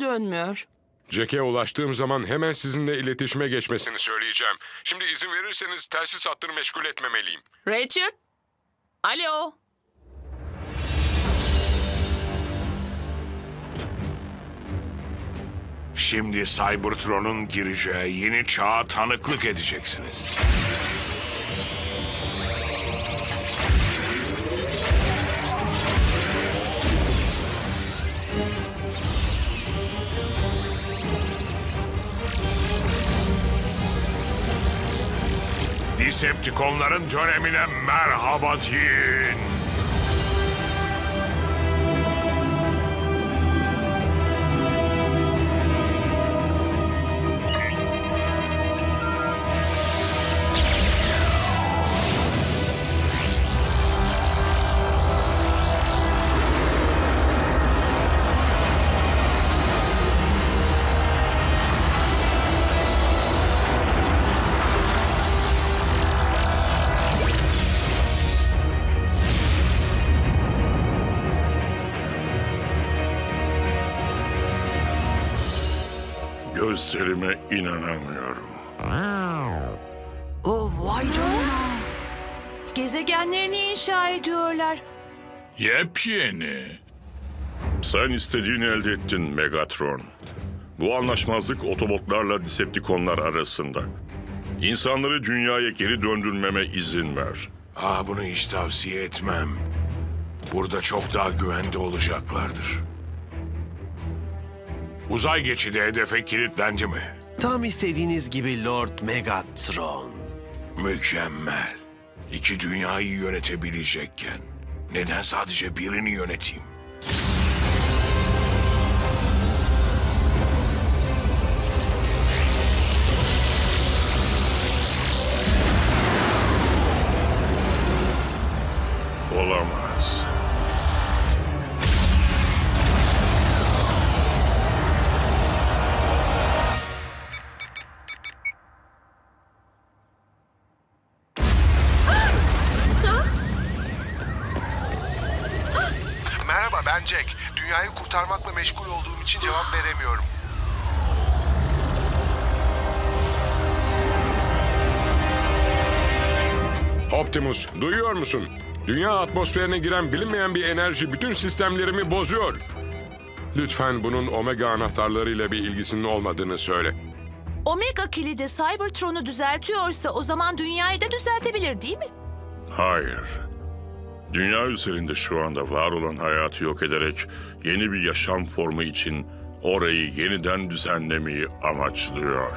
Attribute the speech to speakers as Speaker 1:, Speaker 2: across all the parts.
Speaker 1: dönmüyor.
Speaker 2: Jack'e ulaştığım zaman hemen sizinle iletişime geçmesini söyleyeceğim. Şimdi izin verirseniz telsiz hattını meşgul etmemeliyim.
Speaker 1: Rachel? Alo?
Speaker 3: Şimdi Cybertron'un gireceği yeni çağa tanıklık edeceksiniz. Decepticonların dönemine merhaba deyin.
Speaker 4: Gözlerime inanamıyorum.
Speaker 1: Oh vay canına. Gezegenlerini inşa ediyorlar.
Speaker 5: Yepyeni.
Speaker 4: Sen istediğini elde ettin Megatron. Bu anlaşmazlık Otobotlarla Decepticonlar arasında. İnsanları dünyaya geri döndürmeme izin ver.
Speaker 3: Aa bunu hiç tavsiye etmem. Burada çok daha güvende olacaklardır. Uzay geçidi hedefe kilitlendi mi?
Speaker 6: Tam istediğiniz gibi Lord Megatron.
Speaker 3: Mükemmel. İki dünyayı yönetebilecekken neden sadece birini yöneteyim?
Speaker 7: Ben Jack. Dünyayı kurtarmakla meşgul olduğum için cevap veremiyorum.
Speaker 2: Optimus, duyuyor musun? Dünya atmosferine giren bilinmeyen bir enerji bütün sistemlerimi bozuyor. Lütfen bunun Omega anahtarlarıyla bir ilgisinin olmadığını söyle.
Speaker 8: Omega kilidi Cybertron'u düzeltiyorsa o zaman dünyayı da düzeltebilir değil mi?
Speaker 4: Hayır. Dünya üzerinde şu anda var olan hayatı yok ederek yeni bir yaşam formu için orayı yeniden düzenlemeyi amaçlıyor.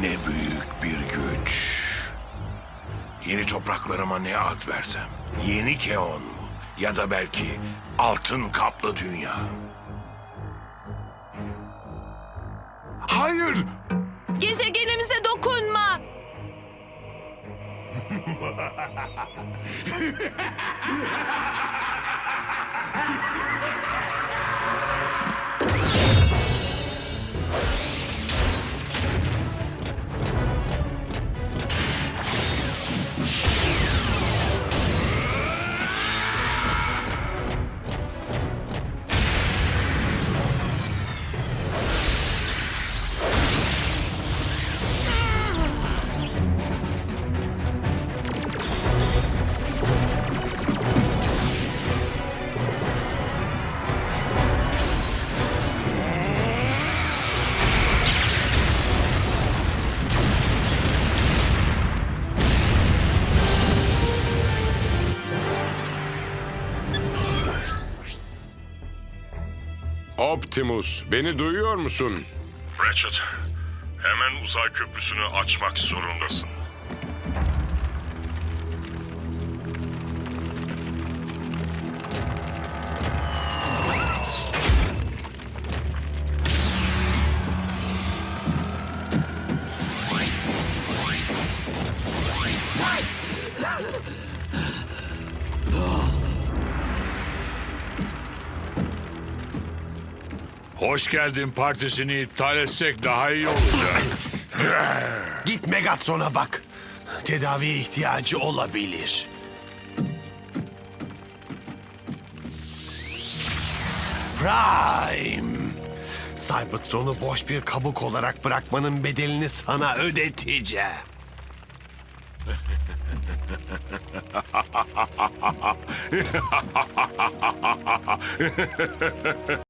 Speaker 3: Ne büyük bir güç. Yeni topraklarıma ne ad versem? Yeni Keon mu? Ya da belki altın kaplı dünya.
Speaker 7: Hayır!
Speaker 8: Gezegenimize dokunma.
Speaker 2: Optimus, beni duyuyor musun?
Speaker 4: Ratchet, hemen uzay köprüsünü açmak zorundasın.
Speaker 5: Hoş geldin partisini iptal etsek daha iyi olacak.
Speaker 6: Git Megatron'a bak. Tedaviye ihtiyacı olabilir. Prime. Cybertron'u boş bir kabuk olarak bırakmanın bedelini sana ödeteceğim.